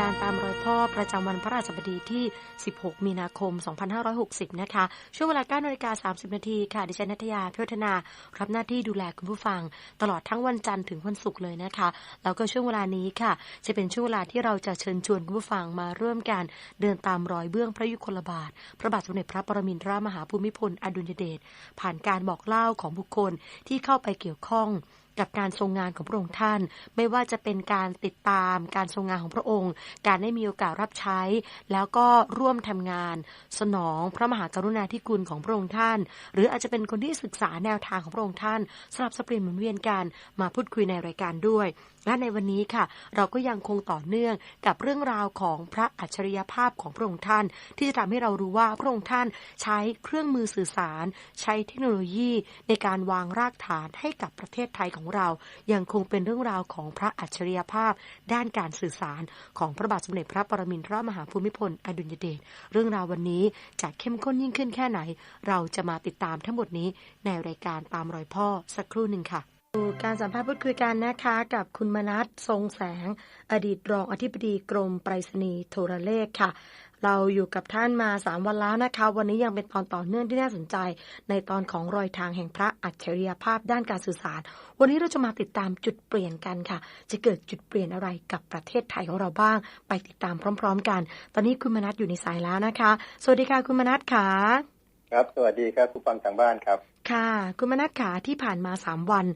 การตามรอยพ่อประจำวันพระราชบดีที่ 16 มีนาคม 2560 นะคะ ช่วงเวลา9นาฬิกา 30 นาทีค่ะ ดิฉันนัทยาพิธนา รับหน้าที่ดูแลคุณผู้ฟัง ตลอดทั้งวันจันทร์ถึงวันศุกร์เลยนะคะ แล้วก็ช่วงเวลานี้ค่ะ จะเป็นช่วงเวลาที่เราจะเชิญชวนคุณผู้ฟังมาร่วมกันเดินตามรอยเบื้องพระยุคลบาท พระบาทสมเด็จพระปรมินทรมหาภูมิพลอดุลยเดชผ่านการบอกเล่าของบุคคลที่เข้าไปเกี่ยวข้อง กับการทรงงานของพระองค์ท่าน ไม่ว่าจะเป็นการติดตามการทรงงานของพระองค์ การได้มีโอกาสรับใช้ แล้วก็ร่วมทำงาน สนองพระมหากรุณาธิคุณของพระองค์ท่าน หรืออาจจะเป็นคนที่ศึกษาแนวทางของพระองค์ท่านสลับสเปลี่ยนหมุนเวียนกันมาพูดคุยในรายการด้วยและในวันนี้ค่ะ เราก็ยังคงต่อเนื่องกับเรื่องราวของพระอัจฉริยภาพของพระองค์ท่าน ที่จะทำให้เรารู้ว่าพระองค์ท่านใช้เครื่องมือสื่อสาร ใช้เทคโนโลยีในการวางรากฐานให้กับประเทศไทยของเรา ยังคงเป็นเรื่องราวของพระอัจฉริยภาพ ด้านการสื่อสารของพระบาทสมเด็จพระปรมินทรมหาภูมิพลอดุลยเดชเรื่องราววันนี้จะเข้มข้นยิ่งขึ้นแค่ไหน เราจะมาติดตามทั้งหมดนี้ในรายการตามรอยพ่อสักครู่หนึ่งค่ะ การสัมภาษณ์พูดคุยกันนะคะกับคุณมนัสทรงแสง อดีตรองอธิบดีกรมไปรษณีย์โทรเลขค่ะ เราอยู่กับท่านมาสามวันแล้วนะคะ วันนี้ยังเป็นตอนต่อเนื่องที่น่าสนใจ ในตอนของรอยทางแห่งพระอัจฉริยภาพด้านการสื่อสาร วันนี้เราจะมาติดตามจุดเปลี่ยนกันค่ะ จะเกิดจุดเปลี่ยนอะไรกับประเทศไทยของเราบ้าง ไปติดตามพร้อม ๆ กัน ตอนนี้คุณมนัสอยู่ในสายแล้วนะคะ สวัสดีค่ะคุณมนัสค่ะครับ สวัสดีครับผู้ฟังทางบ้านครับ ค่ะ คุณมนัสขาที่ผ่านมาสามวัน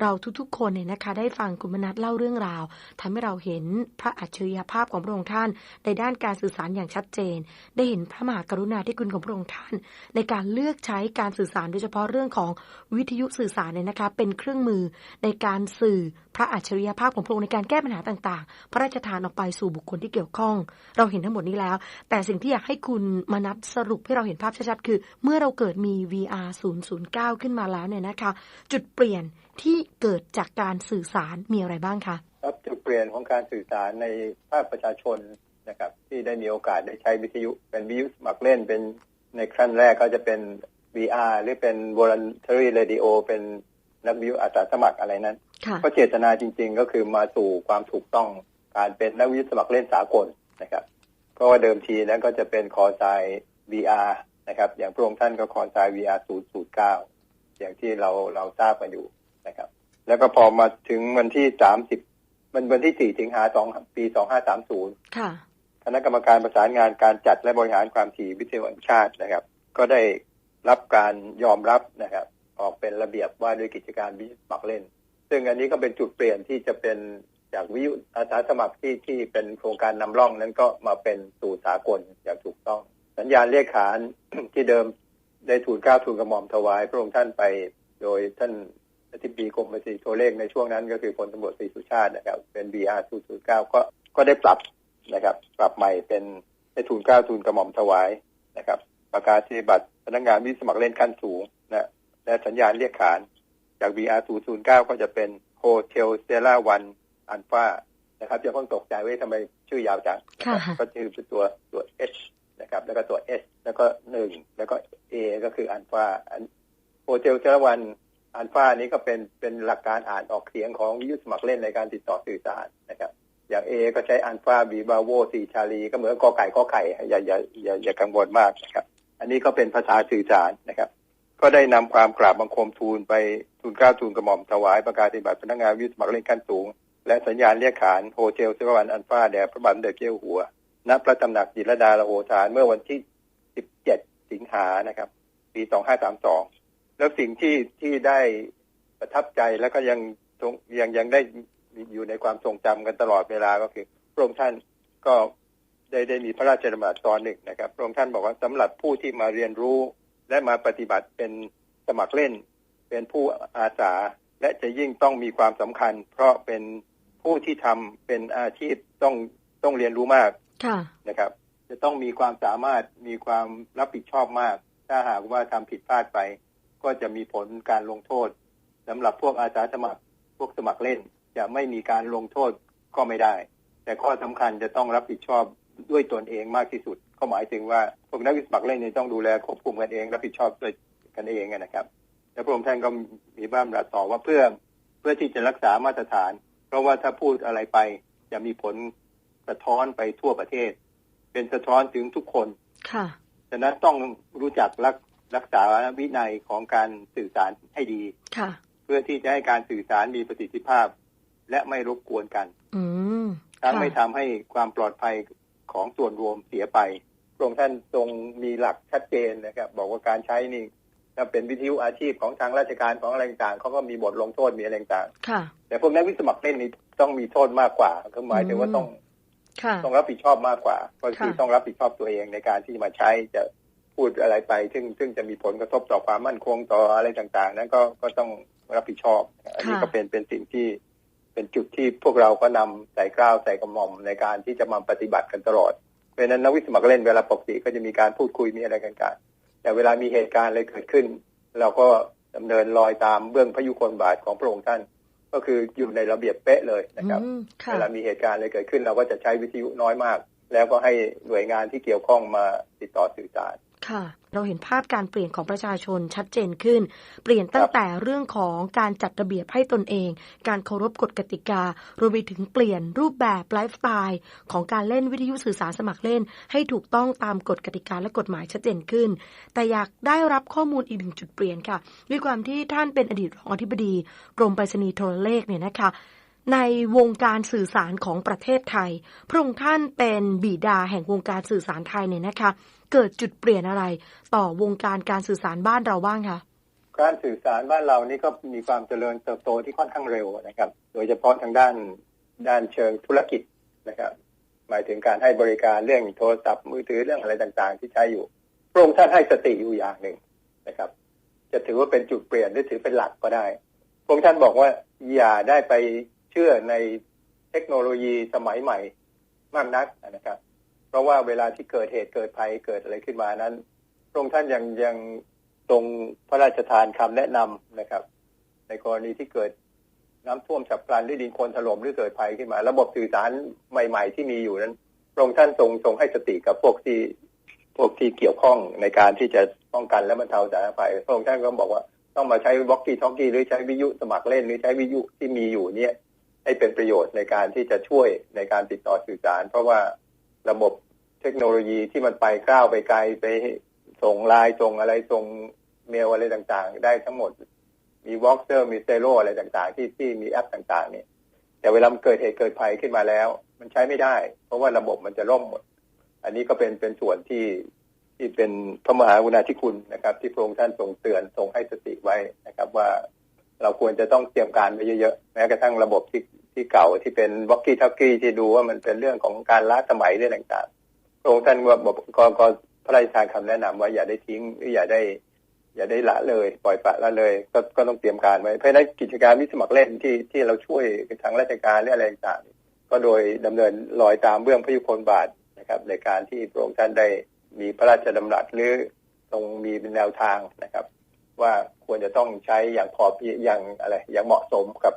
เราทุกๆ คนเนี่ยนะคะได้ฟังคุณมนัสเล่าเรื่องราวทำให้เราเห็นพระอัจฉริยภาพของพระองค์ท่าน ในด้านการสื่อสารอย่างชัดเจน ได้เห็นพระมหากรุณาธิคุณของพระองค์ท่าน ในการเลือกใช้การสื่อสารโดยเฉพาะเรื่องของวิทยุสื่อสารเนี่ยนะคะเป็นเครื่องมือในการสื่อพระอัจฉริยภาพของพระองค์ในการแก้ปัญหาต่างๆ พระราชทานออกไปสู่บุคคลที่เกี่ยวข้อง เราเห็นทั้งหมดนี้แล้ว แต่สิ่งที่อยากให้คุณมนัสสรุปให้เราเห็นภาพชัดๆคือ เมื่อเราเกิดมี VR 009 ขึ้นมาแล้วเนี่ยนะคะ จุดเปลี่ยน ที่เกิดจากการสื่อสารมีอะไรบ้างคะครับจุดเปลี่ยนของการสื่อสารในภาคประชาชนนะครับที่ได้มีโอกาสได้ใช้วิทยุ เป็นวิทยุสมัครเล่นเป็นในขั้นแรกก็จะเป็น VR หรือเป็น voluntary radio เป็นนักวิทยุอาสาสมัครอะไรนั้นค่ะก็เจตนาจริง ๆ ก็คือมาสู่ความถูกต้องการเป็นนักวิทยุสมัครเล่นสากลนะครับก็เดิมทีนั้นก็จะเป็นคอร์สาย VR นะครับ อย่างพระองค์ท่านก็คอร์สาย VR 009 อย่างที่เราเราทราบกันอยู่ นะครับ แล้วก็พอมาถึงวันที่30มันวันที่4สิงหาคมปี2530ค่ะคณะกรรมการประสานงานการจัดและบริหารความถี่วิทยุแห่งชาตินะครับ ก็ได้รับการยอมรับนะครับ ออกเป็นระเบียบว่าด้วยกิจการวิทยุสมัครเล่น ซึ่งอันนี้ก็เป็นจุดเปลี่ยนที่จะเป็นจากวิทยุอาสาสมัครที่ที่เป็นโครงการนำร่องนั้นก็มาเป็นสู่สากลอย่างถูกต้อง สัญญาณเรียกขานที่เดิมได้ทูลเกล้าทูลกระหม่อมถวาย พระองค์ท่านไป โดยท่าน อธิบดีกรมบัญชีตัวเลขในช่วงนั้นก็คือพลตำรวจตรีสุชาตินะครับ เป็น BR 009ก็ก็ได้ปรับนะครับ ปรับใหม่เป็นได้ทูลเกล้าทูลกระหม่อมถวายนะครับ ประกาศนียบัตรพนักงานวิสมัครเล่นขั้นสูงนะและสัญญาณเรียกขานจาก VR 009ก็จะเป็น Hotel Stella One Alpha นะครับอย่าเพิ่งตกใจว่าทำไมชื่อยาวจังค่ะก็คือเป็นตัวตัว H นะครับ แล้วก็ตัว S แล้วก็หนึ่งแล้วก็ A ก็คือ Alpha อัน Hotel Stella One Alpha นี้ อัลฟานี้ก็เป็นเป็นหลักการอ่านออกเสียงของวิทยุสมัครเล่นในการติดต่อสื่อสารนะครับอย่าง A ก็ใช้ Alpha B Bravo C Charlie ก็เหมือนกอไก่กอไข่อย่าอย่าอย่าอย่ากังวลมากนะครับ อันนี้ก็เป็นภาษาสื่อสารนะครับ ก็ได้นำความกราบบังคมทูลไปทูลเกล้าทูลกระหม่อมถวายประกาศปฏิบัติพนักงานวิทยุสมัครเล่นขั้นสูง และสัญญาณเรียกขานโฮเทลเซวันอันฟาแด่พระบาทสมเด็จเจ้าอยู่หัวณพระตำหนักจิรดาละโหฐานเมื่อวันที่ 17 สิงหานะครับ ปี 2532 แล้วสิ่งที่ที่ได้ประทับใจแล้วก็ยังทรงยังยังได้อยู่ในความทรงจำกันตลอดเวลาก็คือพระองค์ท่านก็ได้ได้มีพระราชดำรัสตอนหนึ่งนะครับพระองค์ท่านบอกว่าสำหรับผู้ที่มาเรียนรู้ และมาปฏิบัติเป็นสมัครเล่น เป็นผู้อาสาและจะยิ่งต้องมีความสำคัญ เพราะเป็นผู้ที่ทำเป็นอาชีพต้องต้องเรียนรู้มากค่ะนะครับ จะต้องมีความสามารถมีความรับผิดชอบมาก ถ้าหากว่าทำผิดพลาดไป ก็จะมีผลการลงโทษสำหรับพวกอาสาสมัครพวกสมัครเล่น จะไม่มีการลงโทษก็ไม่ได้ แต่ข้อสำคัญจะต้องรับผิดชอบด้วยตนเองมากที่สุด ก็หมายถึงว่าพวกนักวิสมัครเล่นเนี่ยต้องดูแลควบคุมกันเอง รับผิดชอบด้วยกันเองนะครับ แล้วพระองค์ท่านก็มีบ้านรัสต่อว่าเพื่อเพื่อที่จะรักษามาตรฐาน เพราะว่าถ้าพูดอะไรไปจะมีผลกสะท้อนไปทั่วประเทศ เป็นสะท้อนถึงทุกคนค่ะฉะนั้นต้องรู้จักรัก รักษาวินัยของการสื่อสารให้ดีค่ะเพื่อที่จะให้การสื่อสารมีประสิทธิภาพ และไม่รบกวนกันอืมทั้งค่ะไม่ทำให้ความปลอดภัยของส่วนรวมเสียไปพระองค์ท่านทรงมีหลักชัดเจนนะครับ บอกว่าการใช้นี่ถ้าเป็นวิทยุอาชีพของทางราชการของอะไรต่างๆเขาก็มีบทลงโทษมีอะไรต่างค่ะๆแต่พวกนักวิสมัครเล่นนี่ต้องมีโทษมากกว่าคือหมายถึงว่าต้องค่ะต้องรับผิดชอบมากกว่า ก็คือค่ะต้องรับผิดชอบตัวเองในการที่จะมาใช้จะ พูดอะไรไป ซึ่งซึ่งจะมีผลกระทบต่อความมั่นคงต่ออะไรต่างๆ นั้นก็ก็ต้องรับผิดชอบ อันนี้ก็เป็นเป็นสิ่งที่เป็นจุดที่พวกเราก็นำใส่กล้าวใส่กระหม่อมในการที่จะมาปฏิบัติกันตลอดเพราะฉะนั้นนักวิสมัครเล่นเวลาปกติก็จะมีการพูดคุยมีอะไรกันกันแต่เวลามีเหตุการณ์อะไรเกิดขึ้น เราก็ดำเนินรอยตามเบื้องพระยุคลบาทของพระองค์ท่าน ก็คืออยู่ในระเบียบเป๊ะเลยนะครับอืมค่ะเวลามีเหตุการณ์อะไรเกิดขึ้น เราก็จะใช้วิทยุน้อยมาก แล้วก็ให้หน่วยงานที่เกี่ยวข้องมาติดต่อสื่อสาร ค่ะ เราเห็นภาพการเปลี่ยนของประชาชนชัดเจนขึ้น เปลี่ยนตั้งแต่เรื่องของการจัดระเบียบให้ตนเอง การเคารพกฎกติการวมไปถึงเปลี่ยนรูปแบบไลฟ์สไตล์ของการเล่นวิทยุสื่อสารสมัครเล่น ให้ถูกต้องตามกฎกติกาและกฎหมายชัดเจนขึ้น แต่อยากได้รับข้อมูลอีกหนึ่งจุดเปลี่ยนค่ะ ด้วยความที่ท่านเป็นอดีตรองอธิบดีกรมไปรษณีย์โทรเลขเนี่ยนะคะในวงการสื่อสารของประเทศไทย พระองค์ท่านเป็นบิดาแห่งวงการสื่อสารไทยเนี่ยนะคะ เกิดจุดเปลี่ยนอะไร ต่อวงการการสื่อสารบ้านเราบ้างคะการสื่อสารบ้านเรานี่ก็มีความเจริญเติบโตที่ค่อนข้างเร็วนะครับ โดยเฉพาะทางด้านด้านเชิงธุรกิจนะครับ หมายถึงการให้บริการเรื่องโทรศัพท์มือถือเรื่องอะไรต่างๆ ที่ใช้อยู่พระองค์ท่านให้สติอยู่อย่างหนึ่งนะครับ จะถือว่าเป็นจุดเปลี่ยนหรือถือเป็นหลักก็ได้พระองค์ท่านบอกว่าอย่าได้ไปเชื่อในเทคโนโลยีสมัยใหม่มากนักนะครับ เพราะว่าเวลาที่เกิดเหตุเกิดภัยเกิดอะไรขึ้นมานั้นพระองค์ท่านยังยังทรงพระราชทานคำแนะนำนะครับ ในกรณีที่เกิดน้ำท่วมฉับพลันหรือดินโคลนถล่มหรือเกิดภัยขึ้นมา ระบบสื่อสารใหม่ ๆ ที่มีอยู่นั้นพระองค์ท่านทรงทรงให้สติกับพวกที่พวกที่เกี่ยวข้องในการที่จะป้องกันและบรรเทาสาธารณภัยพระองค์ท่านก็บอกว่าต้องมาใช้วอกกี้ท็อกกี้หรือใช้วิทยุสมัครเล่นหรือใช้วิทยุที่มีอยู่เนี่ยให้เป็นประโยชน์ในการที่จะช่วยในการติดต่อสื่อสาร เพราะว่า ระบบเทคโนโลยีที่มันไปก้าวไปไกลไปส่งไลน์ส่งอะไรส่งเมลอะไรต่างๆ ได้ทั้งหมด มีวอล์กเซอร์มีเซโรอะไรต่างๆ ที่ที่มีแอปต่างๆ เนี่ย แต่เวลาเกิดเหตุเกิดภัยขึ้นมาแล้ว มันใช้ไม่ได้ เพราะว่าระบบมันจะล่มหมด อันนี้ก็เป็นเป็นส่วนที่ที่เป็นพระมหากรุณาธิคุณนะครับ ที่พระองค์ท่านทรงเตือนทรงให้สติไว้นะครับ ว่าเราควรจะต้องเตรียมการไว้เยอะๆแม้กระทั่งระบบที่ ที่เก่าที่เป็นวอกกี้ทักกี้ที่ดูว่ามันเป็นเรื่องของการล้าสมัยเรื่องต่างๆพระองค์ท่านว่าบอกก็ก็พระราชทานคำแนะนำว่าอย่าได้ทิ้งหรืออย่าได้ อย่าได้ละเลย ปล่อยปละละเลย ก็ก็ต้องเตรียมการไว้เพราะนั้นกิจการวิสมัครเล่นที่ที่เราช่วยทางราชการหรืออะไรต่างๆก็โดยดำเนินรอยตามเบื้องพระยุคลบาทนะครับ ในการที่พระองค์ท่านได้มีพระราชดำรัสหรือทรงมีเป็นแนวทางนะครับ ว่าควรจะต้องใช้อย่างพอเพียงอย่างอะไรอย่างเหมาะสมกับ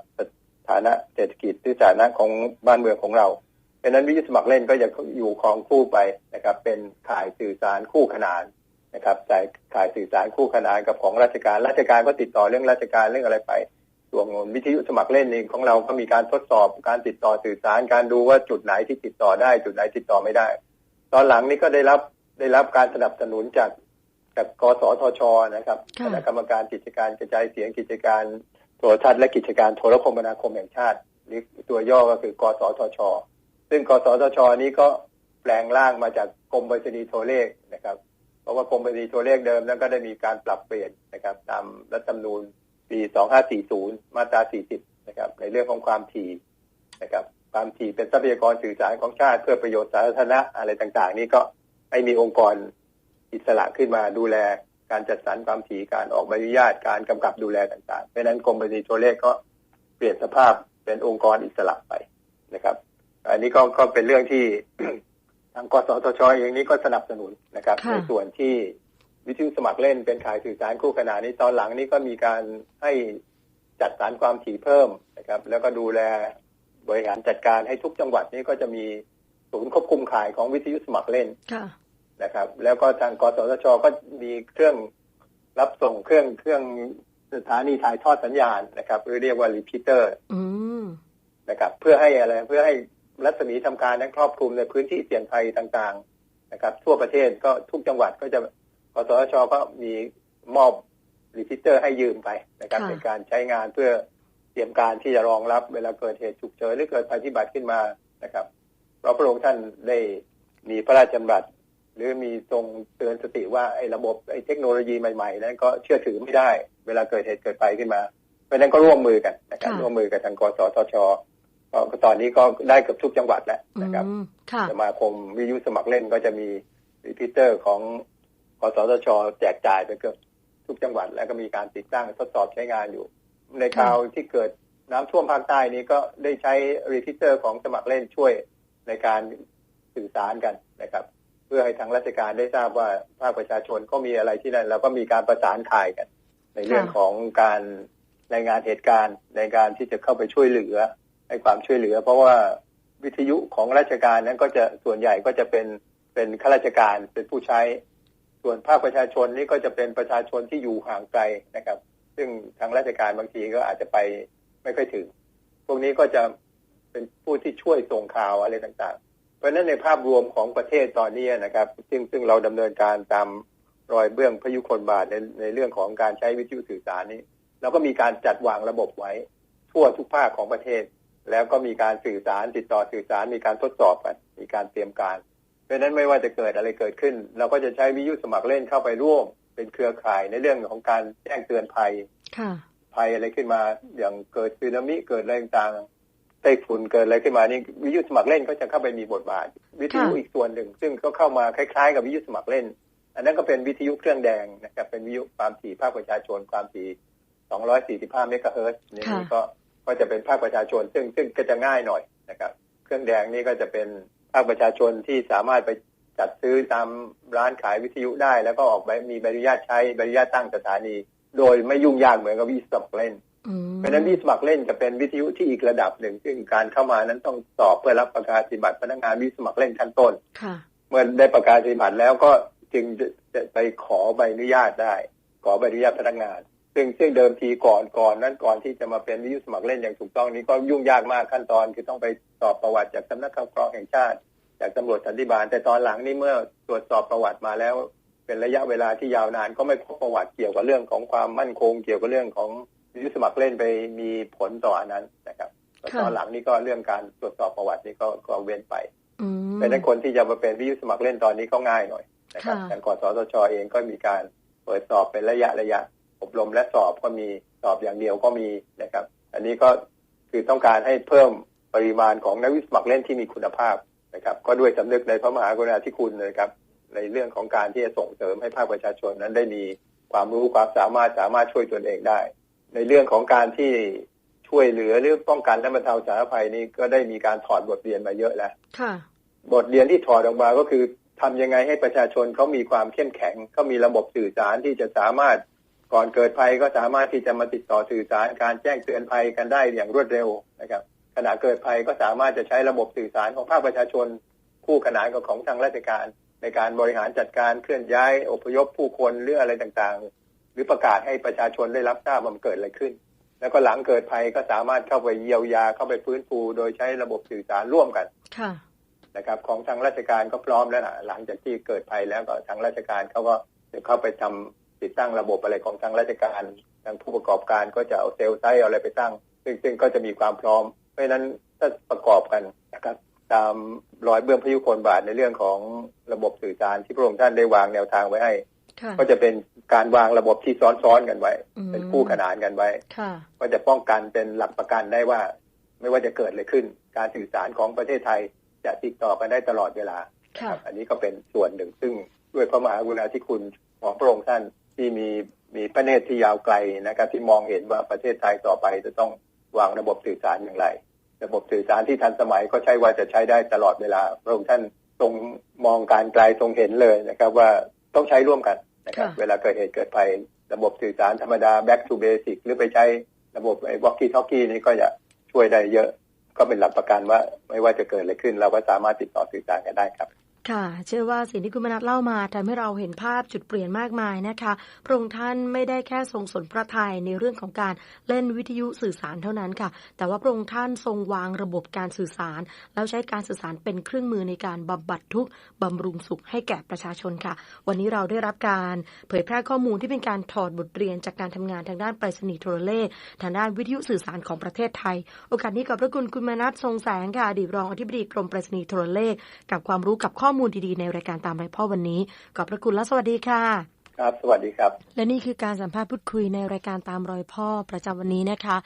สถานะเศรษฐกิจหรือสถานะของบ้านเมืองของเราเพราะฉะนั้นวิทยุสมัครเล่นก็จะอยู่ครองคู่ไปนะครับ เป็นข่ายสื่อสารคู่ขนานนะครับสายข่ายสื่อสารคู่ขนานกับของราชการ ราชการก็ติดต่อเรื่องราชการเรื่องอะไรไปส่วนวิทยุสมัครเล่นเองของเราก็มีการทดสอบการติดต่อสื่อสารการดูว่าจุดไหนที่ติดต่อได้ จุดไหนติดต่อไม่ได้ ตอนหลังนี้ก็ได้รับได้รับการสนับสนุนจากจากกสทชนะครับค่ะคณะกรรมการกิจการกระจายเสียงกิจการโทรทัศน์และกิจการโทรคมนาคมแห่งชาติ หรือตัวย่อก็คือกสทช ซึ่งกสทช นี้ก็แปลงร่างมาจากกรมไปรษณีย์โทรเลขนะครับ เพราะว่ากรมไปรษณีย์โทรเลขเดิมนั้นก็ได้มีการปรับเปลี่ยนนะครับตามรัฐธรรมนูญปี 2540 มาตรา 40 นะครับ ในเรื่องของความถี่นะครับความถี่เป็นทรัพยากรสื่อสารของชาติ เพื่อประโยชน์สาธารณะอะไรต่างๆ นี่ก็ให้มีองค์กรอิสระขึ้นมาดูแล การจัดสรรความถี่การออกใบอนุญาตการกำกับดูแลต่างๆ เพราะฉะนั้นกรมไปรษณีย์โทรเลขก็เปลี่ยนสภาพเป็นองค์กรอิสระไปนะครับ อันนี้ก็ก็เป็นเรื่องที่ทางกสทชเองนี้ก็สนับสนุนนะครับค่ะในส่วนที่วิทยุสมัครเล่นเป็นขายสื่อสารคู่ขนานนี้ตอนหลังนี้ก็มีการให้จัดสรรความถี่เพิ่มนะครับ แล้วก็ดูแลบริหารจัดการให้ทุกจังหวัดนี้ก็จะมีศูนย์ควบคุมขายของวิทยุสมัครเล่นค่ะ นะครับ แล้วก็ทางกสทชก็มีเครื่องรับส่งเครื่องเครื่องสถานีถ่ายทอดสัญญาณนะครับหรือเรียกว่ารีพิเตอร์อืมนะครับ เพื่อให้อะไรเพื่อให้รัศมีทำการนั้นครอบคลุมในพื้นที่เสี่ยงภัยต่างๆนะครับ ทั่วประเทศก็ทุกจังหวัดก็จะกสทชก็มีมอบรีพิเตอร์ให้ยืมไปนะครับค่ะในการใช้งานเพื่อเตรียมการที่จะรองรับเวลาเกิดเหตุฉุกเฉินหรือเกิดภัยพิบัติขึ้นมานะครับเพราะพระองค์ท่านได้มีพระราชดำรัส หรือมีทรงเตือนสติว่าไอ้ระบบไอ้เทคโนโลยีใหม่ ๆ นั้นก็เชื่อถือไม่ได้ เวลาเกิดเหตุเกิดภัยขึ้นมา เพราะฉะนั้นก็ร่วมมือกันนะครับค่ะร่วมมือกับทางกสทชก็ตอนนี้ก็ได้เกือบทุกจังหวัดแล้วอืนะครับมค่ะสมาคมวิทยุสมัครเล่นก็จะมีรีพิเตอร์ของกสทช แจกจ่ายไปเกือบทุกจังหวัด แล้วก็มีการติดตั้งทดสอบใช้งานอยู่ ในคราวที่เกิดน้ำท่วมภาคใต้นี้ก็ได้ใช้รีพิเตอร์ของสมัครเล่นช่วยในการสื่อสารกันนะครับเพื่อให้ทางราชการได้ทราบว่าภาคประชาชนก็มีอะไรที่นั่นแล้วก็มีการประสานข่ายกัน ในเรื่องค่ะของการรายงานเหตุการณ์ในการที่จะเข้าไปช่วยเหลือให้ความช่วยเหลือ เพราะว่าวิทยุของราชการนั้นก็จะส่วนใหญ่ก็จะเป็นเป็นข้าราชการเป็นผู้ใช้ ส่วนภาคประชาชนนี่ก็จะเป็นประชาชนที่อยู่ห่างไกลนะครับ ซึ่งทางราชการบางทีก็อาจจะไปไม่ค่อยถึง พวกนี้ก็จะเป็นผู้ที่ช่วยส่งข่าวอะไรต่างๆเพ ราะฉะนั้นในภาพรวมของประเทศตอนนี้นะครับ ซึ่งซึ่งเราดำเนินการตามรอยเบื้องพยุคนบาทในในเรื่องของการใช้วิทยุสื่อสารนี้เราก็มีการจัดวางระบบไว้ ทั่วทุกภาคของประเทศ แล้วก็มีการสื่อสารติดต่อสื่อสารมีการทดสอบกันมีการเตรียมการ เพราะฉะนั้นไม่ว่าจะเกิดอะไรเกิดขึ้น เราก็จะใช้วิทยุสมัครเล่นเข้าไปร่วม เป็นเครือข่ายในเรื่องของการแจ้งเตือนภัยค่ะภัยอะไรขึ้นมา อย่างเกิดสึนามิเกิดอะไรต่างๆ ไต้ฝุ่นเกิดอะไรขึ้นมานี่วิทยุสมัครเล่นก็จะเข้าไปมีบทบาท วิทยุค่ะอีกส่วนหนึ่ง ซึ่งก็เข้ามาคล้ายๆ กับวิทยุสมัครเล่น อันนั้นก็เป็นวิทยุเครื่องแดงนะครับเป็นวิทยุความถี่ภาคประชาชนความถี่245 เมกะเฮิรตซ์นี่ค่ะก็ก็จะเป็นภาคประชาชน ซึ่งซึ่งก็จะง่ายหน่อยนะครับ เครื่องแดงนี่ก็จะเป็นภาคประชาชนที่สามารถไปจัดซื้อตามร้านขายวิทยุได้ แล้วก็ออกใบมีใบอนุญาตใช้ใบอนุญาตตั้งสถานี โดยไม่ยุ่งยากเหมือนกับวิทยุสมัครเล่นอืม เพราะฉะนั้นวิทยุสมัครเล่นจะเป็นวิทยุที่อีกระดับหนึ่ง ซึ่งการเข้ามานั้นต้องสอบเพื่อรับประกาศนียบัตรพนักงานวิทยุสมัครเล่นขั้นต้นค่ะเมื่อได้ประกาศนียบัตรแล้วก็จึงจะจะไปขอใบอนุญาตได้ ขอใบอนุญาตพนักงาน ซึ่งซึ่งเดิมทีก่อนก่อนนั้นก่อนที่จะมาเป็นวิทยุสมัครเล่นอย่างถูกต้องนี้ก็ยุ่งยากมากขั้นตอนคือต้องไปสอบประวัติจากสำนักข่าวกรองแห่งชาติ จากตำรวจสันติบาลแต่ตอนหลังนี่เมื่อตรวจสอบประวัติมาแล้ว เป็นระยะเวลาที่ยาวนานก็ไม่พบประวัติเกี่ยวกับเรื่องของความมั่นคง เกี่ยวกับเรื่องของ วิทยุสมัครเล่นไปมีผลต่ออันนั้นนะครับแต่ค่ะตอนหลังนี่ก็เรื่องการตรวจสอบประวัตินี่ก็ก็เว้นไปอืมเพราะฉะนั้นคนที่จะมาเป็นวิทยุสมัครเล่นตอนนี้ก็ง่ายหน่อยนะครับค่ะทางกสทชเองก็มีการเปิดสอบเป็นระยะระยะ อบรมและสอบก็มีสอบอย่างเดียวก็มีนะครับ อันนี้ก็คือต้องการให้เพิ่มปริมาณของนักวิทยุสมัครเล่นที่มีคุณภาพนะครับ ก็ด้วยสำนึกในพระมหากรุณาธิคุณนะครับ ในเรื่องของการที่จะส่งเสริมให้ภาคประชาชนนั้นได้มีความรู้ความสามารถสามารถช่วยตนเองได้ ในเรื่องของการที่ช่วยเหลือหรือป้องกันและบรรเทาสาธารณภัยนี้ก็ได้มีการถอดบทเรียนมาเยอะแล้วค่ะบทเรียนที่ถอดออกมาก็คือทำยังไงให้ประชาชนเขามีความเข้มแข็งเขามีระบบสื่อสารที่จะสามารถก่อนเกิดภัยก็สามารถที่จะมาติดต่อสื่อสารการแจ้งเตือนภัยกันได้อย่างรวดเร็วนะครับ ขณะเกิดภัยก็สามารถจะใช้ระบบสื่อสารของภาคประชาชน คู่ขนานกับของทางราชการ ในการบริหารจัดการเคลื่อนย้ายอพยพผู้คนหรืออะไรต่างๆ หรือประกาศให้ประชาชนได้รับทราบว่ามันเกิดอะไรขึ้น แล้วก็หลังเกิดภัยก็สามารถเข้าไปเยียวยาเข้าไปฟื้นฟู โดยใช้ระบบสื่อสารร่วมกันค่ะนะครับ ของทางราชการก็พร้อมแล้วนะหลังจากที่เกิดภัยแล้วก็ทางราชการเขาก็จะเข้าไปทำติดตั้งระบบอะไรของทางราชการทางผู้ประกอบการก็จะเอาเซลล์ไซต์เอาอะไรไปตั้ง ซึ่งซึ่งก็จะมีความพร้อม เพราะฉะนั้นถ้าประกอบกันนะครับตามรอยเบื้องพยุคนบาทในเรื่องของระบบสื่อสารที่พระองค์ท่านได้วางแนวทางไว้ให้ค่ะ ก็จะเป็นการวางระบบที่ซ้อนๆกันไว้อืมเป็นคู่ขนานกันไว้ค่ะก็จะป้องกันเป็นหลักประกันได้ว่า ไม่ว่าจะเกิดอะไรขึ้น การสื่อสารของประเทศไทยจะติดต่อกันได้ตลอดเวลาค่ะอันนี้ก็เป็นส่วนหนึ่งซึ่งด้วยพระมหากรุณาธิคุณของพระองค์ท่านที่มีมีพระเนตรที่ยาวไกลนะครับ ที่มองเห็นว่าประเทศไทยต่อไปจะต้องวางระบบสื่อสารอย่างไร ระบบสื่อสารที่ทันสมัยก็ใช่ว่าจะใช้ได้ตลอดเวลา พระองค์ท่านทรงมองการไกลทรงเห็นเลยนะครับ ว่า ต้องใช้ร่วมกันนะครับค่ะเวลาเกิดเหตุเกิดภัยระบบสื่อสารธรรมดา back to basic หรือไปใช้ระบบไอ้ walkie talkie นี่ก็จะช่วยได้เยอะ ก็เป็นหลักประกันว่าไม่ว่าจะเกิดอะไรขึ้น เราก็สามารถติดต่อสื่อสารกันได้ครับ ค่ะ เชื่อว่าสิ่งที่คุณมนัทเล่ามาทำให้เราเห็นภาพจุดเปลี่ยนมากมายนะคะพระองค์ท่านไม่ได้แค่ทรงสนพระทัยในเรื่องของการเล่นวิทยุสื่อสารเท่านั้นค่ะ แต่ว่าพระองค์ท่านทรงวางระบบการสื่อสาร แล้วใช้การสื่อสารเป็นเครื่องมือในการบำบัดทุกข์บำรุงสุขให้แก่ประชาชนค่ะ วันนี้เราได้รับการเผยแพร่ข้อมูลที่เป็นการถอดบทเรียนจากการทำงานทางด้านไปรษณีย์โทรเลขทางด้านวิทยุสื่อสารของประเทศไทย โอกาสนี้ขอบพระคุณคุณมนัททรงแสงค่ะอดีตรองอธิบดีกรมไปรษณีย์โทรเลขกับความรู้กับข้อมูลดีๆในรายการตามรายพ่อวันนี้ ขอบพระคุณและสวัสดีค่ะ ครับ สวัสดีครับ และนี่คือการสัมภาษณ์พูดคุยในรายการตามรอยพ่อประจำวันนี้นะคะ